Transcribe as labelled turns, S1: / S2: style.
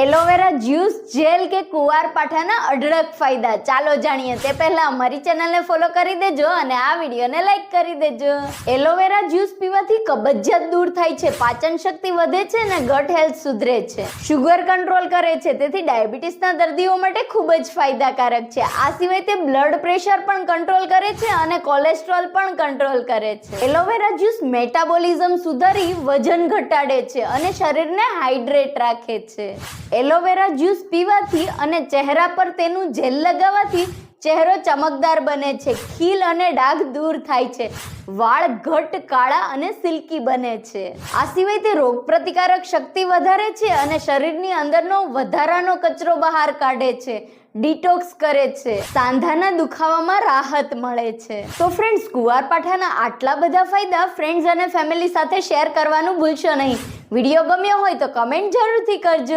S1: Aloe vera juice jail કે કુવારપાઠાના અઢળક ફાયદા. ચાલો જાણીએ તે પહેલા અમારી ચેનલને ફોલો કરી દેજો અને આ વિડીયોને લાઈક કરી દેજો. એલોવેરા જ્યુસ પીવાથી કબજિયાત દૂર થાય છે, પાચન શક્તિ વધે છે અને ગટ હેલ્થ સુધરે છે. શુગર કંટ્રોલ કરે છે, તેથી ડાયાબિટીસના દર્દીઓ માટે ખૂબ જ ફાયદાકારક છે. આ સિવાય તે બ્લડ પ્રેશર પણ કંટ્રોલ કરે છે અને કોલેસ્ટ્રોલ પણ કંટ્રોલ કરે છે. એલોવેરા જ્યુસ મેટાબોલિઝમ સુધારી વજન ઘટાડે છે અને શરીરને હાઇડ્રેટ રાખે છે. એલોવેરા જ્યુસ પીવાથી અને ચહેરા પર તેનું જેલ લગાવવાથી ચહેરો ચમકદાર બને છે. ખીલ અને ડાઘ દૂર થાય છે. વાળ ઘટ, કાળા અને સિલ્કી બને છે. આ સિવાય તે રોગ પ્રતિકારક શક્તિ વધારે છે અને શરીરની અંદરનો વધારાનો કચરો બહાર કાઢે છે. ડિટોક્સ કરે છે. સાંધાના દુખાવામાં રાહત મળે છે. તો ફ્રેન્ડ્સ કુવારપાઠાના આટલા બધા ફાયદા ફ્રેન્ડ્સ અને ફેમિલી સાથે શેર કરવાનું ભૂલશો નહીં. વીડિયો ગમ્યો હોય તો કમેન્ટ જરૂરથી કરજો.